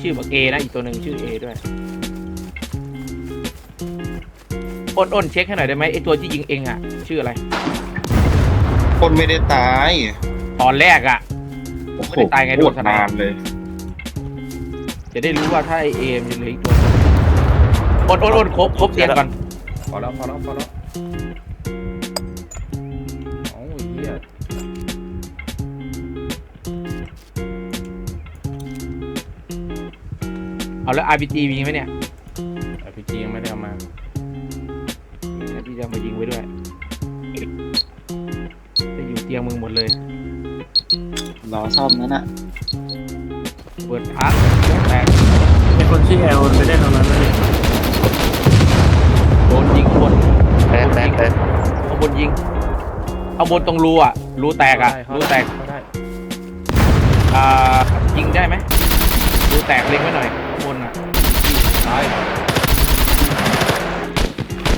ชื่อบักเอนะอีกตัวหนึ่งชื่อเอด้วยอ้นอ้นเช็คให้หน่อยได้ไหมไอตัวที่ยิงเองอะ ชื่ออะไรคนไม่ได้ตายตอนแรกอะโอ้โหไม่ได้ตายไงโดนโคตรทนายนานเลย จะได้รู้ว่าถ้าไอเอมยังเหลืออีกตัวหนึ่งอ้นอ้นอ้นครบครบเตียงก่อนพอแล้วพอแล้วพอแล้ว เอาแล้ว RPG มีไหมเนี่ยไอพีจียังไม่ได้เอามามีนะที่จะมายิงไว้ด้วยจะอยู่เตียงมึงหมดเลย รอซ่อมนั่นน่ะเปิดพักแตกมีคนชื่อแอลไปเล่นตรงนั้นแล้วนี่โดนยิงข้างบนแตกแตกแตกข้างบนยิงเอาบนตรงรูอะ รูแตกอะเข้ารูได้แตก เข้าได้อ่ายิงได้ไหมรูแตกเล็งไว้หน่อยข้างบ นอะตาย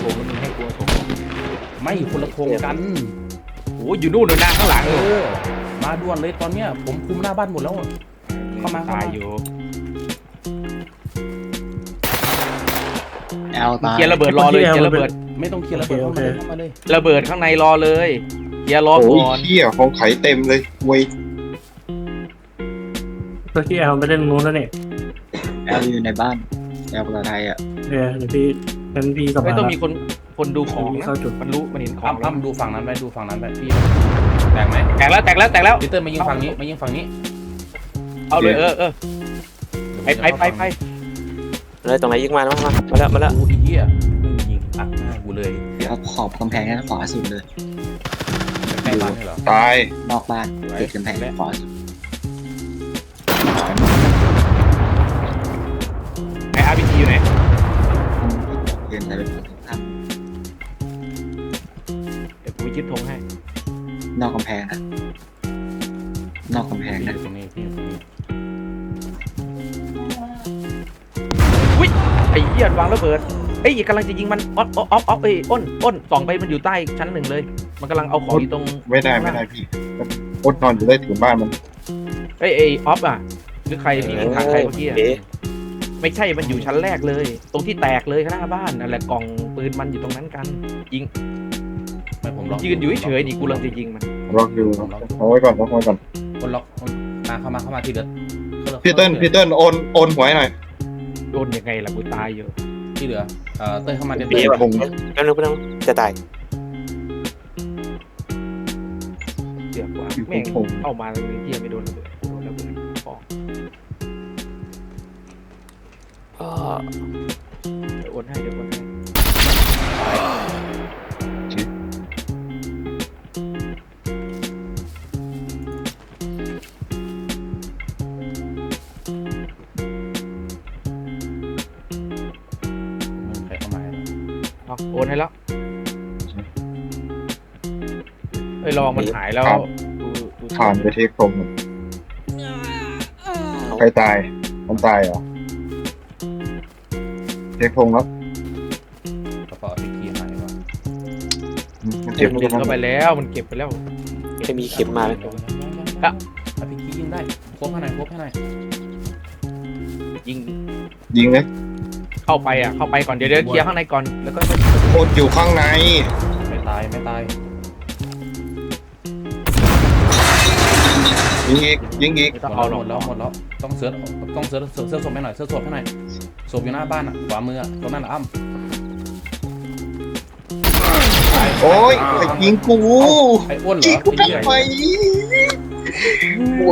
โอ้โหมันให้กลัวผมไม่คนละโครงกันโอ้โหอยู่นู่นเลยนะข้างหลังเอเลยอมาด่วนเลยตอนเนี้ย ผมคุมหน้าบ้านหมดแล้วอะเข้ามาเข้ามาตายอยู่แอลตายเคลียร์ระเบิดรอเลยเคลียร์ระเบิด ไม่ต้องเคลียร์ระเบิดเข้ามาเลยเข้ามาเลยระเบิดข้างในรอเลยเคลียร์รอโอ้ยก่อนเหี้ยของไขเต็มเลยเว้ยตัวที่แอลไปเล่นตรงนู้นแล้วนี่ แอลอยู่ในบ้านแอลภาษาไทยอะเออเดี๋ยวพี่งั้นพี่กลับไม่มาต้องละมีคนคนดูของมีนะเข้าจุดมันรู้มันเห็นของอ้ำแล้วอ้ำดูฝั่งนั้นไปดูฝั่งนั้นไปพี่ แตกไหมแตกแล้วแตกแล้วแตกแล้วพีเตอร์มายิงฝั่งนี้มายิงฝั่งนี้เอาเลยเออเออไปไปไปไปเลยตรงไหนยิงมาแล้วมามาแล้วมาแล้วกูไอ้เหี้ยไม่มียิงอัดหน้ากูเลยเดี๋ยวขอบกำแพงด้านขวาสุดเลย ใกล้บ้านใช่เหรอตายนอกบ้านติดกำแพงขวาสุด ไออาร์พีจีอยู่ไหนเดินไปเป็นฝั่งข้ามเดี๋ยวกูไปยึดธงให้นอกกำแพงนะนอกกำแพงพี่อนะยู่ตรงนี้พี่อยู่ตรงนี้ไอ้เหี้ยวางระเบิดเอ้ยกำลังจะยิงมันออฟออฟออฟออฟเอ้ยอ้นอ้นส่องไปมันอยู่ใต้ชั้นหนึ่งเลย มันกำลังเอาของอยู่ตรงไม่ได้ไม่ได้พี่อดนอนอยู่ได้ถึงบ้านมันเอ้ยไอ้ออฟอะหรือใครที่ยิงถังใครเมื่อกี้อะเอ๊ะ ไม่ใช่มันอยู่ชั้นแรกเลย ตรงที่แตกเลยข้างหน้าบ้านนั่นแหละกล่องปืนมันอยู่ตรงนั้นกันไม่ผมล็อกยืนอยู่เฉยๆนี่กูกำลังจะยิงมันล็อกอยู่เอาไว้ก่อนล็อกไว้ก่อนคนล็อกคนมาเข้ามาเข้ามาทีเดียวพี่เติ้ลพี่เติ้ลโอนโอนหวยหน่อยโดนยังไงล่ะกูตายอยู่ที่เหลือเอ่อเต้ยเข้ามาเดี๋ยวปีเต้ยว่ะผมแป๊บนึงแป๊บนึงจะตายเสือกว่าแม่งเข้ามาเที่ยไม่โดนระเบิดกูโดนระเบิดของ อ้อเดี๋ยวโอนให้เดี๋ยวโอนให้มึงใครเข้ามาให้เราเอาโอนให้แล้วเอ้ยระวังมันหายแล้วดูดู ผ่านไปเทคผมใครตายมันตายเหรอ เทคพงแล้วกระเป๋าพี่คีหายว่ะมันเก็เจ็บเงินเข้าไปแล้วมันเก็บไปแล้วใคมีเข็มมาไหมยังยังยังยังอะพี่คียิงได้ครบให้หน่อยครบให้หน่อยยิงยิงเลยเข้าไปอะเข้าไปก่อนเดี๋ยวเดี๋ยวเคลียร์ข้างในก่อนแล้วก็โคตรอยู่ข้างในไม่ตายไม่ตายยิงอีกยิงอีกต้องเอาหมดแล้วหมดแล้วต้องเสิร์ชต้องเสิร์ชเสิร์ชเสิร์ชศพให้หน่อยเสิร์ชศพให้อสิร์ชศพให้หน่อย ศพอยู่หน้าบ้านอะขวามืออะตรงนั้นอะอ้ำโอ้ยใครยิงกูไอ้อ้วนเหรยิองกูไอ้เหี้ยทำไมโอ้โห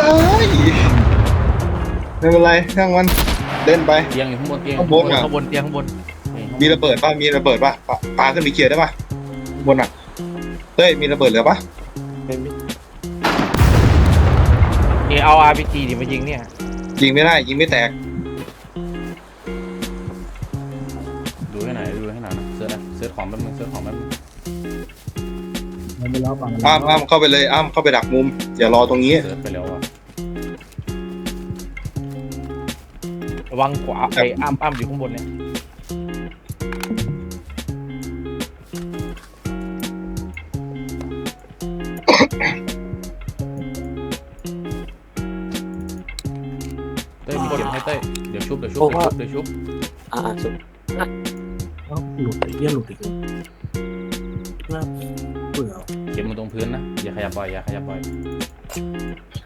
ตายไม่เป็นไรช่างมันเล่นไป เตียงอยู่ข้างบนเตียงข้างบนอะข้างบนเตียงข้างบนมีระเบิดป่ะมีระเบิดป่ะปาปาขึ้นไปเคลียร์ได้ป่ะบนอะเต้ยมีระเบิดเหลือป่ะไม่มีเอเอาอาร์พีจีดิมายิงเนี่ยยิงไม่ได้ยิงไม่แตก ของแป๊บนึงเสิร์ชของแป๊บนึงมันไม่รับฝั่งอ้ามอ้ามเข้าไปเลยอ้ามเข้าไปดักมุมอย่ารอตรงนี้เสิร์ชไปแล้วอะระวังขวาไอ้อ้ามอ้ามอยู่ข้างบนเนี่ยเต้ยมีเข็มให้เต้ยเดี๋ยวชุบเดี๋ยวชุบเดี๋ยวชุบเดี๋ยวชุบ อ่าอ่าสุด เอ้าหลุดไอ้เหี้ยหลุดอีกน่าเบื่อเข็มมันตรงพื้นนะ อย่าขยับบ่อย อย่าขยับบ่อย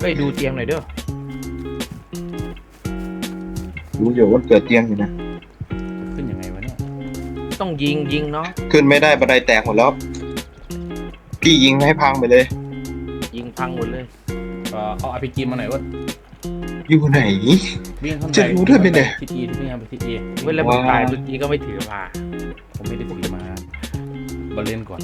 เฮ้ยดูเตียงหน่อยเด้อรู้อยู่ว่าเกิดเตียงอยู่นะจะขึ้นยังไงวะเนี่ย ต้องยิงยิงเนาะขึ้นไม่ได้บันไดแตกหมดแล้ว พี่ยิงให้พังไปเลย ยิงพังหมดเลยเอ่อเอาอาร์พีจีมาหน่อยว่าอยู่ไหน วิ่งขึ้นไปจะรู้ด้วยไหมเนี่ย ทิศอีวิ่งไปทิศอีเวลามึงตายเมื่อกี้ก็ไม่ถือมา ผมไม่ได้ถือมาบอลเล่นก่อน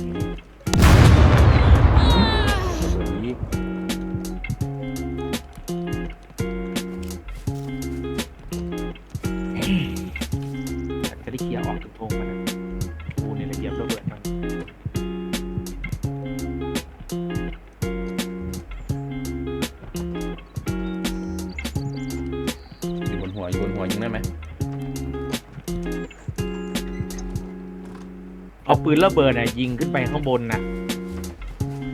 ปืนระเบิดน่ะยิงขึ้นไปข้างบนน่ะ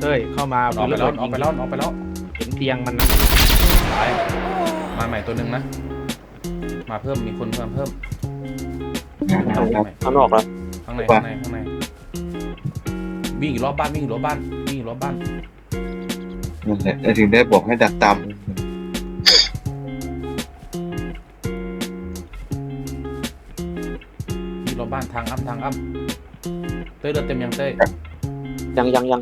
เฮ้ยเข้ามาออกไปปืนระแล้เบิวดออกไปแล้วออกไปแล้วเห็นเตียงมันน่ะตายมาใหม่ตัวหนึ่งนะ มาเพิ่มมีคนเพิ่มเพิ่มมาใหม่ข้างนอกแล้วข้างในข้างในข้างในวิ่งอยู่รอบบ้านวิ่งอยู่รอบบ้านวิ่งอยู่รอบบ้านนั่นแหละแล้วถึงได้บอกให้ดักตามวิ่งรอบบ้านทางอัพทางอัพ เต้ยเลือดเต็มยังเต้ยยังยังยัง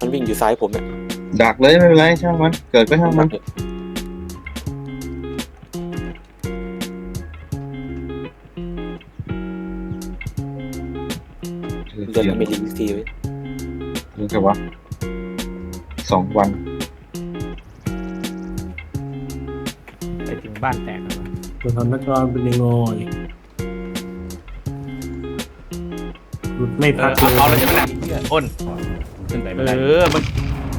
มันวิ่งอยู่ซ้ายผมเนี่ยดักเลยไม่เป็นไรช่างมัน เกิดก็ช่างมันเดินไปรีทีไว้รู้สึกว่าสองวันไปถึงบ้านแตกแล้ววะสถานการณ์เป็นยังไง หลุดไม่เอพักอเลยเอาเอาแล้วใช่ไหมน่ะอ้นขึ้นไปเอไม่ได้อมัน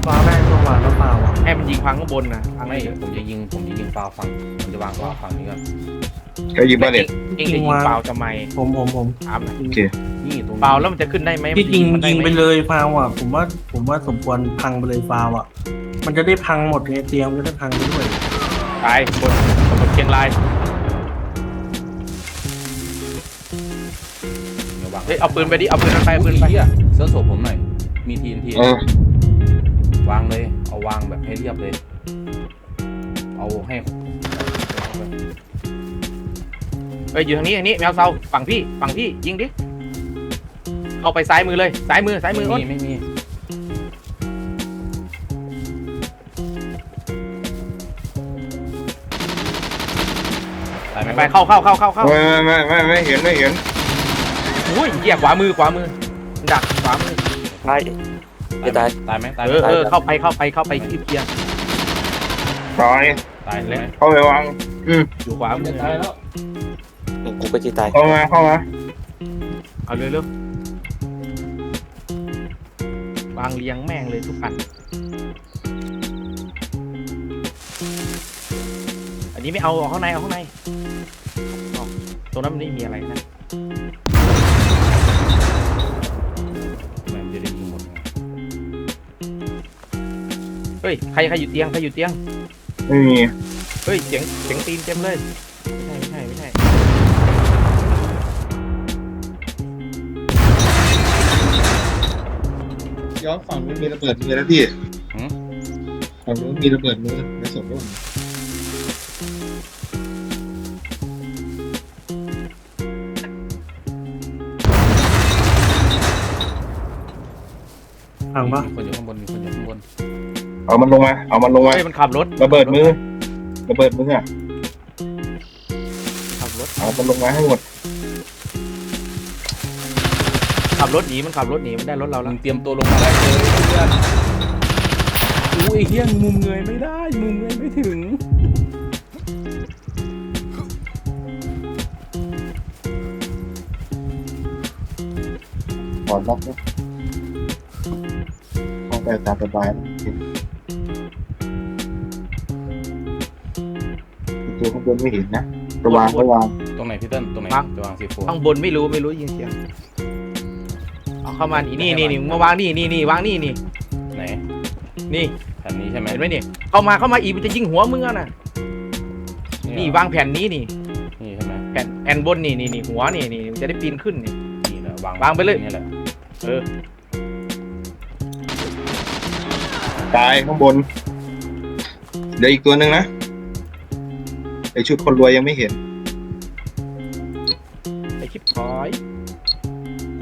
ฟ้าแม่งต้องมาแล้วเปล่าอะให้มันยิงพังข้างบนน่ะพังไม่ไม่ผมจะยิงผมจะยิงฟาวฝั่งผมจะวางฟาวฝั่งนี้ก่อนก็ยิงบาเลตเองจะยิงเปล่าทำไมผมผมผมถามหน่อยโอเคนี่ตรงนี้เปล่าแล้วมันจะขึ้นได้ไหมที่จริงมันจะยิงมันไปด้หมเลยฟาวอะ ผมว่าผมว่าสมควรพังไปเลยฟาวอะ มันจะได้พังหมดไงเตียงมันจะได้พังไปด้วยตายบนบนเชียงราย เดี๋ยววางเฮ้ยเอาปืนไปดิ เอาปืนมันไปเอาปืนไปเฮียเสื้อโสผมหน่อย มีทีนทีเออวางเลย เอาวางแบบให้เรียบเลย เอาให้เฮ้ยอยู่ทางนี้ทางนี้แมวเซาฝั่งพี่ฝั่งพี่ยิงดิ เอาไปซ้ายมือเลยซ้ายมือซ้ายมืออ้ไม่นมีไม่มีตายไหมไปเข้าเข้าเข้าเข้าเข้าไม่ไม่ไม่ไม่ไม่เห็นไม่เห็น อุ้ยเหยียบขวามือขวามือดักขวามือตาย ตายไหมตายไหมตายไหเอมอเออเข้าไปเข้าไปเข้าไปที่เพียงตายตายไหมเข้าไปวางอืมอยู่ขวามือตายแล้วกูก็จะตายเข้ามาเข้ามาเอาเร็วเร็ววางเรียงแม่งเลยทุกอันอันนี้ไม่เอาเอาข้างในเอาข้างในเอาตรงนั้นมันไม่มีอะไรนะ ฮ้ยใครใครอยู่เตียงใครอยู่เตียง ไม่มีเฮ้ยเสียงเสียงตีนเต็มเลยไม่ใช่ไม่ใช่ไม่ใช่ย้อนฝั่งนู้นมีระเบิดมือนะพี่หืมฝั่งนู้นมีระเบิดมือไม่สนด้วยพังปะมีคนอยู่ เอามันลงมา เอามันลงมา เฮ้ยมันขับรถระเบิดมือ ระเบิดมืออะ ขับรถ เอามันลงมาให้หมด ขับรถหนีมันขับรถหนีมันได้รถเรามึแล้วงเตรียมตัวลงมาได้เลยเพื่อนอุ้ยเฮี้ยมุมเงยไม่ได้ มุมเงยไม่ถึง ถอนล็อกนะเข้าไปตามสบายนะ ตัวข้างบนไม่เห็นนะระวางระวางตรงไหนพี่เติ้ลตรงไหนจะวางซีโฟข้างบนไม่รู้ไม่รู้ยินเสียงเอาเข้ามานี่นี่นี่นี่มึงมาวางนี่นี่นี่วางนี่นี่ไหนนี่แผ่นนี้ใช่ไหมเห็นไหมนี่เข้ามาเข้ามาอีกมันจะยิงหัวมึงอะนะนี่เหรอวางแผ่นนี้นี่นี่ใช่ไหมแผ่นแอนบนนี่นี่นี่หัวนี่นี่มันจะได้ปีนขึ้นนี่ นี่แหละวางวางไปเลย นี่แหละเออตายข้างบนเดี๋ยวอีกตัวหนึ่งนะไอชุดคนรวยยังไม่เห็น ไอชิปถอย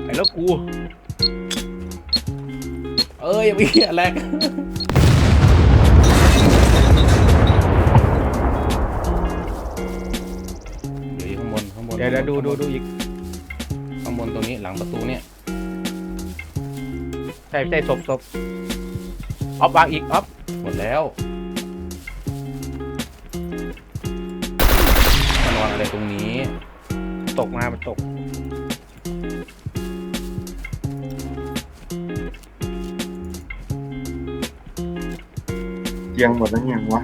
ไอแล้วกู เอ้ยมีอะไรกเดี๋ยวอยู่ข้างบนข้างบนเดี๋ยวเดี๋ยวดูดูดูอีกข้างบนตรงนี้หลังประตูเนี่ย ใช่ใช่ศพศพออฟวางอีกออฟหมดแล้ว มานอนอะไรตรงนี้ ตกมามันตกเตียงหมดแล้วยังวะ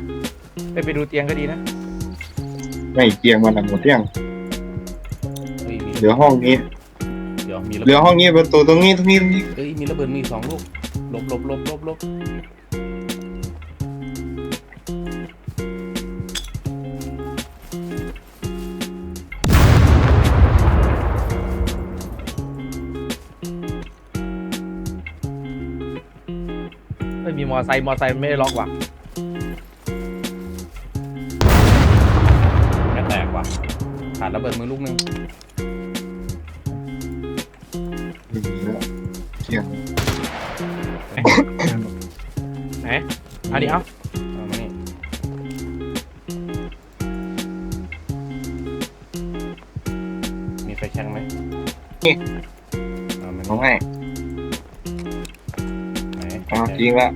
ไปไปดูเตียงก็ดีนะไม่เตียงมันอะหมดยังเฮ้ยมีเหลือห้องนี้ เดี๋ยวมีระเหลืเบิอดห้องนี้ประตูตรงนี้ตรงนี้ตรงนี้เฮ้ยมีระเบิดมีสองลูกหลบหลบหลบหลบหลบ ไม่มีมอไซค์มอไซค์ไม่ได้ล็อกว่ะแค่แตกว่ะขาดระเบิดมือลูกนึงไม่มีแล้วเตียงไหนอันนี้เอ้าเอามานี่มีไฟแช็กไหมเอามาเอานี่ให้ไห นเอาจริงละ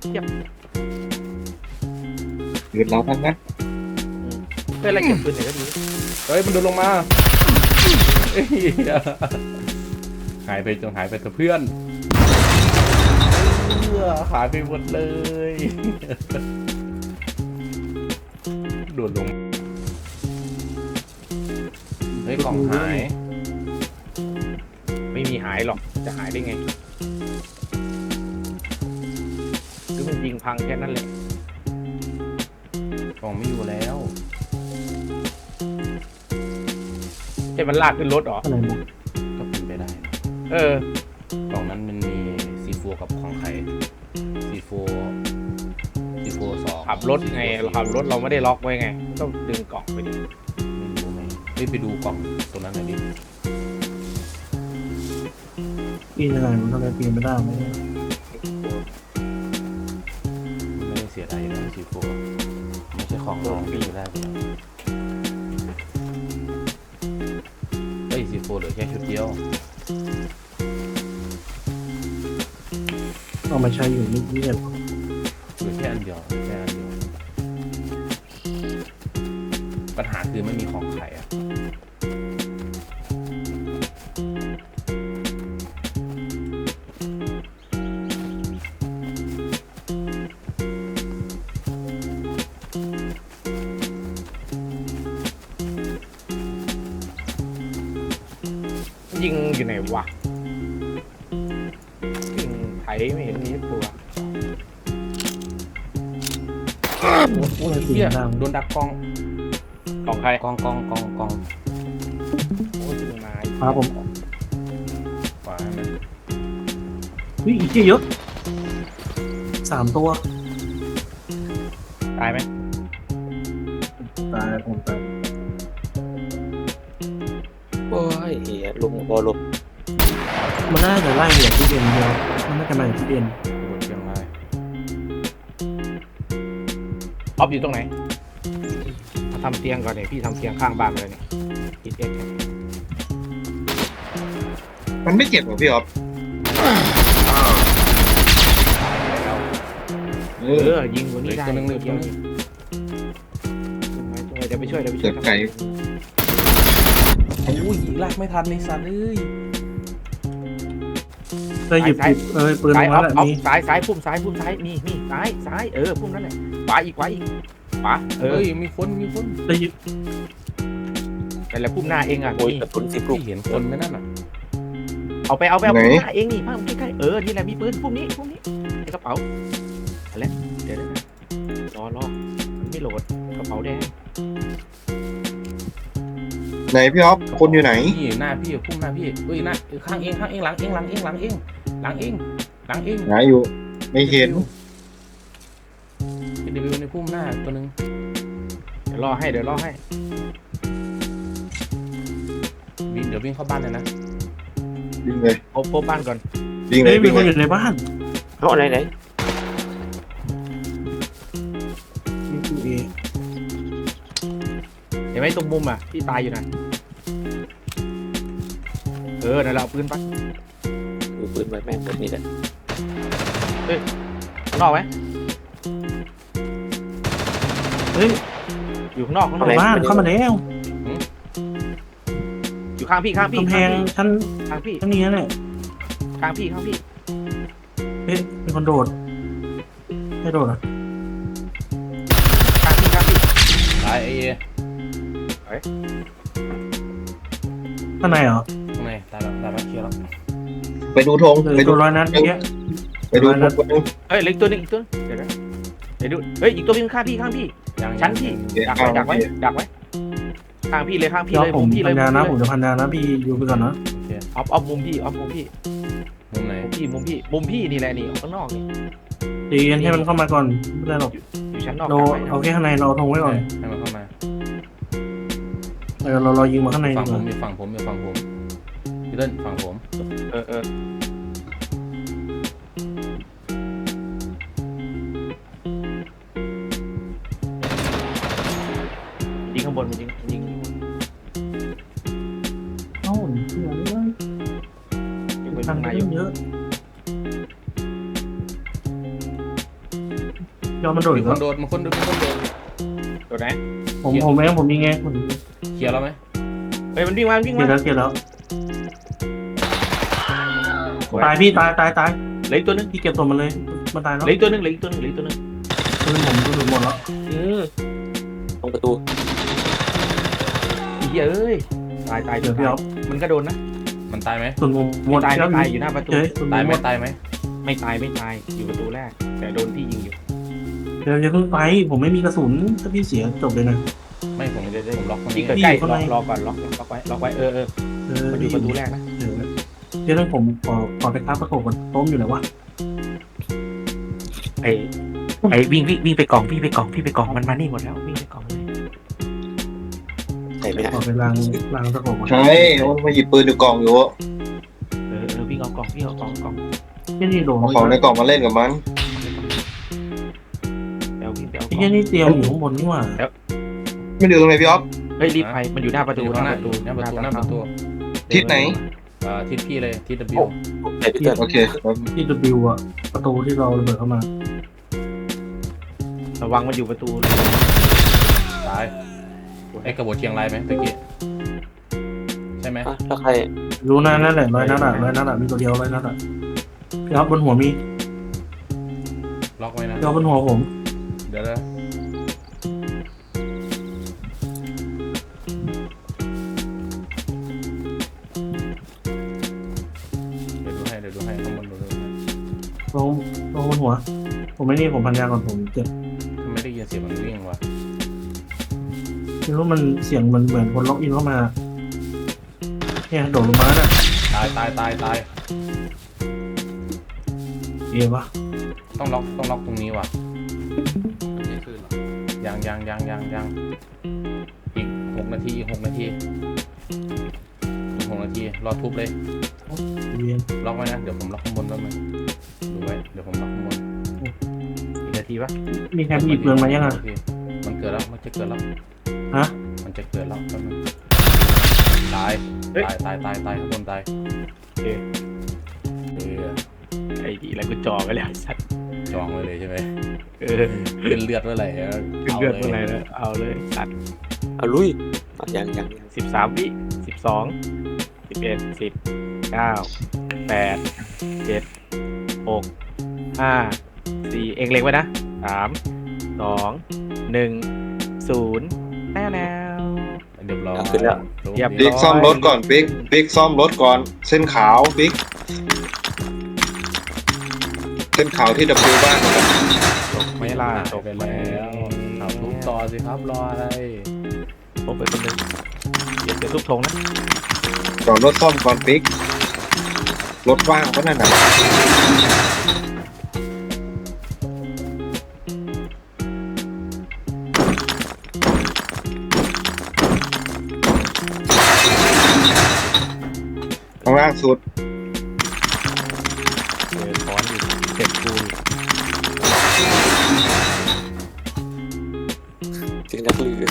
เทียบหยุดเราทั้งนั้นเพื่ออะไรเก็บปืนไหนก็ดีเฮ้ยมันโดนลงมาเฮ้ยหายไปจนหายไปกับเพื่อนเออหายไปหมดเลยโดดลงเฮ้ยกล่องหาย ไม่มีหายหรอก จะหายได้ไงคือมันยิงพังแค่นั้นแหละกล่องไม่อยู่แล้วใช่มันลากขึ้นรถเหรอ อะไรนะก็เป็นไปได้นะเออ กล่องนั้นมันมีซีโฟกับของไข่ซีโฟซีโฟสองขับรถไง เราขับรถเราไม่ได้ล็อกไว้ไง ต้องดึงกล่องไปดิ ไม่รู้ไงเฮ้ยไปดูกล่องตรงนั้นหน่อยดิ ปีนยังไงมันทำไมปีนไม่ได้ไม่ไม่ได้เสียดายนะซีโฟไม่ใช่ของน้องปีได้ไปแล้วเฮ้ยซีโฟเหลือแค่ชุดเดียวเอามาใช้อยู่นิดเดียวเหลือแค่อันเดียวแค่อันเดียวปัญหาคือไม่มีของขายอะ ยิงอยู่ไหนวะยิงไถไม่เห็นมีตัวโอ้โหเฮียโดนดักกล้องของใครกล้องกล้องกล้องกล้องโอ้ยยิงมาพาผมขวาให้มันวิ่งอีกเยอะสามตัว ตายไหม ไล่เหลือที่เอ็นเดียวมันน่าจะมาที่เอ็นบดเชียงรายออฟอยู่ตรงไหนมาทำเตียงก่อนเนี่ยพี่ทำเตียงข้างบ้านไปเลยเนี่ยคิดเองมันไม่เจ็บเหรอพี่อ๊อฟเอเอออยิงตัวเหลืนี้อได้ตัวนึงเหลือตัวนึงตรงไหนตรงไหนเดี๋ยวไปช่วยเดี๋ยวไปช่วยเจ็บไก่โอ้ยลากไม่ทันในสัตว์เอ้ย เคยหยิบหยิบเออปืนซ้ายมาออฟแบบออฟนี้ซ้ายซ้ายพุ่มซ้ายพุ่มซ้ายนี่นี่ซ้ายซ้ายเออพุ่มนั่นแหละขวาอีกขวาอีกขวาเออเฮ้ยมีคนมีคนได้หยิบแต่ละพุ่มหน้าเองอะโอ้ยนี่กระสุนสิบลูที่กเห็นคนไหมนั่นอะเอาไปเอาไปเอาไหน พุ่มหน้าเองนี่ภาพใกล้ๆเออนี่แหละมีปืนพุ่มนี้พุ่มนี้ในกระเป๋าอะไรเดี๋ยวนะรอรอมันไม่โหลดกระเป๋าแดง ไหนพี่อ๊อฟคนอยู่ไหนพี่หน้าพี่พุ่มหน้าพี่เอ้ยหน้าเออข้างเองข้างเองหลังเองหลังเองหลังเองหลังเองหลังเองหาอยู่ ไม่เห็นเดวิวในพุ่มหน้าตัวหนึงเดี๋ยวรอให้เดี๋ยวรอให้วิ่งเดี๋ยววิ่งเข้าบ้านเลยนะวิ่งเลยโอ้โหบ้านก่อนวิ่งเลเฮ้ยยมีวิ่งคนเลอยยู่ในบ้านเอาอะไรไหน ไหมตรงมุมอะที่ตายอยู่นะเออนั่นแหละเอาปืนไปถือปืนไว้แม่งแบบนี้แหละข้างนอกไหมเฮ้ยอยู่ข้างนอกข้างนอกในบ้านเข้ามาแล้วอยู่ข้างพี่ข้างพี่กำแพงชั้นข้างพี่ชั้นนี้นั่นแหละข้างพี่ข้างพี่เฮ้ยมีคนโดดไม่โดดอะข้างพี่ข้างพี่ตายเอข้างในเหรอข้างในตายแล้วตายแล้วเคลียร์แล้วไปดูธงเออไปดูตัวร้อยนัดเมื่อกี้ ไปดูธงคนนึงเฮ้ยเหล็กตัวหนึงอีกตัวหนึ่งเดี๋ยวนะเดี๋ยวดูเฮ้ยอีกตัวหนึงข้างพี่ข้างพี่ ยังชั้นพี่เดี๋ยวดักเอาไว้ดักไว้ดักไว้ข้างพี่เลยข้างพี่เดี๋ยวเลยผมุมมพี่เลพัยนมุมยานะพี่ผมเลยจะพันยานะพี่อยู่ไปก่อนนะออฟออฟมุมพี่ออฟมุมพี่มุมไหนมุมพี่มุมพี่มุมพี่นี่แหละนี่ข้างนอกนี่ตีกันให้มันเข้ามาก่อนไม่ได้หรอกอยู่ชั้นนอกเราดักไว้นะเอาแค่ข้างในเราเอาธงไว้ก่อนให้มัน เข้ามาเออเราเรายิงมาข้างในฝั่ดีงกผว่ามมีฝั่งผมมีฝั่งผมพี่เติ้ลฝั่งผม เออเออยิงข้างบนมันยิงยิงยิงเอ้าเพื่อนเอ้ยยิงไปทาข้างงในไปอยู่เยอะยอมมันโดดมีอีกคแล้วนโดดมีคนโดดมีคนโดด ตัวไหน ผมผมเองผมยิงไงผมเคลียร์แล้วไหมเฮ้ยมันวิ่งมามันวิ่งเกลียมาดแล้วเกลียดแล้วตายพี่ตายตายตายเหลืออีกตัวหนึงพี่เก็บตัวมันเลยมันตายแล้วเหลืออีกตัวหนึงเหลืออีกตัวหนึงเหลืออีกตัวหนึงตัวนึงผมก็ดูหมดแล้วอืมตรงประตูอีเหี้ยเอ้ยตายตายเดี๋ยวพี่เอามันก็โดนนะมันตายไหมส่วนผมหมดตายแล้วไม่ตายอยู่หน้าประตูเฮ้ยส่วนผตายมไหหมมดตายไหมไม่ตายไม่ตายอยู่ประตูแรก แต่โดนที่ยิงอยู่ เดี๋ยวจะเพิ่งไป ผมไม่มีกระสุนถ้าพี่เสียจบเลยนะ ไม่ผมผมล็อกตรงที่นี้เกิดพี่ใกล้อยู่ข้างรอในรอก่อนล็อกล็อกไว้ล็อกไว้เออเออเออมันอยู่ประตูแรกนะเดี๋ยวเดี๋ยวผมขอขอไปค้าประกบกับต้มอยู่ไหนวะไอไอวิ่งวิ่งวิ่งไปกล่องวิ่งไปกล่องวิ่งไปกล่องมันมานี่หมดแล้ววิ่งไปกล่องเลยใส่ไม่ได้ขอไปล้างล้างประกบก่อนใช่มันมาหยิบปืนอยู่กล่องอยู่เออเออวิ่งเอากล่องวิ่งเอากล่องกล่องพี่นี่โดนเอาของในกล่องมาเล่นกับมันเดี๋ ยววิ่งไปเอากพี่ล่องนี่เตรียมอยู่ข้างบนนี่หว่าไม่ดูตรงไหนพี่อ๊อฟ เฮ้ยรีบไปมันอยู่หน้าประตูอยู่ข้างหน้าประตูหน้าประตูหน้าประตูทิศไหน เอ่อทิศพี่เลยทิศ W ใส่พี่เติ้ลโอเคที่ W อะประตูที่เราระเบิดเข้ามาระวังมันอยู่ประตูตายไอ้กระโดดเชียงรายไหมตะกี้ใช่ไหมอะแล้วใครรู้นะนั่นแหละร้อยนัดอะร้อยนัดอะมีตัวเดียวร้อยนัดอะพี่ครับบนหัวมีล็อกไว้นะพี่ครับบนหัวผม เดี๋ยวนะเดี๋ยวดูให้เดี๋ยวดูให้ข้างบนดูดูให้ลงลงบนหัว ผมไม่นี่ผมพันยาก่อนผมเจ็บทำไม่ได้ยินเสียงมันวิ่งวะไม่รู้มันเสียงมันเหมือนคนล็อกอินเข้ามา เนี่ยโดดลงมาน่ะตายตายตายตายเอวะต้องล็อกต้องล็อกตรงนี้ว่ะ ยังยังยังยังยังอีกหกนาทีอีกหกนาทีอีกหกนาที รอทุบเลย เวียนล็อกไว้นะ เดี๋ยวผมล็อกข้างบนแล้วมั้ยดูไว้ เดี๋ยวผมล็อกข้างบน อีกนาทีปะมีแคมป์หยิบเรืองมายังอะโอเคมันเกิดแล้ว มันจะเกิดแล้ว ฮะ มันจะเกิดแล้วแป๊บนึงตายตายตายตายตายข้างบนตายโอเคเออไอ้ดีแล้วกูจอไปแล้วไอ้สัตว์ จองไว้เลยใช่ไหมเออเป็นเลือดเมื่อไหร่ขึ้นเลือดเมื่อไหร่แล้วเอาเลยสัตว์เอาลุยอะยังยังยังสิบสามวิสิบสองสิบเอ็ดสิบเก้าแปดเจ็ดหกห้าสี่เองเล็งไว้นะสามสองหนึ่งศูนย์แนวแนวเรียบร้อยร้อยเอาขึ้นแล้วเรียบบิ๊กซ่อมรถก่อนบิ๊กบิ๊กซ่อมรถก่อน เส้นขาวบิ๊ก เส้นขาวที่ดับเบิลบ้านนะครับไม่ล่าตกไปแล้วขับทุบต่อสิครับรออะไรตกไปคนหนึ่งเดี๋ยวเดี๋ยวทุบธงนะจอดรถซ่อมก่อนบิ๊กรถว่างก็นั่นน่ะข้างล่างสุด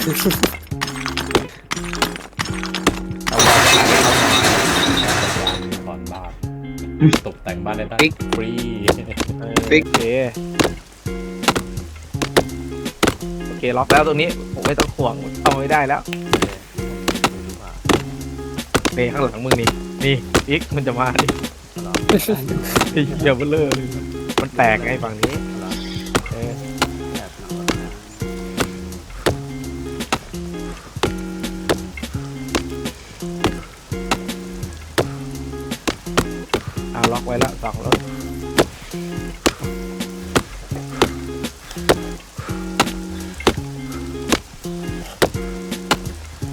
เอาบ้านผ่อนบ้านตกแต่งบ้านได้บ้งฟรีปิ๊ก โอเคโอเคล็อกแล้วตรงนี้ผมไม่ต้องห่วงเอาไม่ได้แล้วนี่ข้างหลังมึงนี่นี่อีกมันจะมาดิไอ้เหี้ยเบลอเลยมันแตกไงฝั่งนี้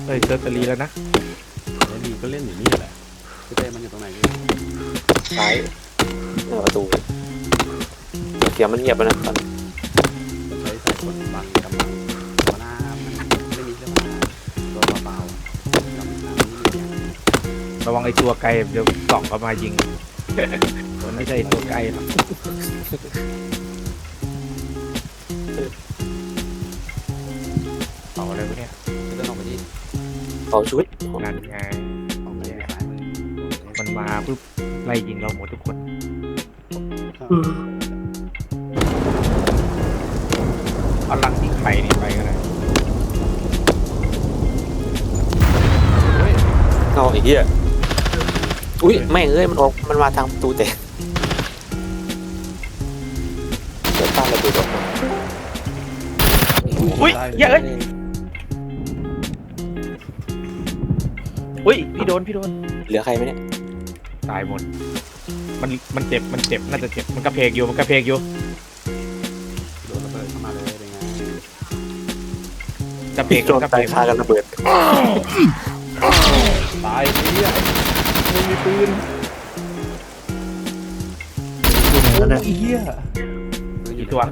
เฮ้ยเจอตะลีแล้วนะแล้วดีก็เล่นอยู่นี่แหละพี่เต้มันอยู่ตรงไหนพี่ซ้ายหน้าประตูเสียงมันเงียบไปนะตอนมันใช้สายกดบังกำลังหัวหน้ามันไม่มีเสื้อผ้าตัวเบาๆกำลังไม่มีเสียงระวังไอ้ตัวไกลเดี๋ยวส่องเข้ามายิงมันไม่ใช่ตัวไกลหรอก อาชุดนั่นไงออกไปสายมือมันมาปุ๊บไล่ยิงเราหมดทุกคนเออเอาลังยิงไปนี่ไปก็ได้เอาไอ้เหี้ยอุ้ยแม่งเอ้ยมันออกมันมาทางประตูแต่เดี๋ยวป้าระเบิดออกมาอุ้ยเหี้ยเอ้ย อุ้ยพี่โดนพี่โดนเหลือใครไหมเนี่ยตายหมด มันมันเจ็บมันเจ็บน่าจะเจ็บมันกระเพกอยู่มันกระเพกอยู่โดนระเบิดเข้ามาเลยเป็นไงกระเพกโดนกระเพตายกคากันระเบิดตายเฮียไม่มีปืนอยู่ไหนแล้วเนี่ยโอ้ยเฮียปืนอยู่กี่ตัว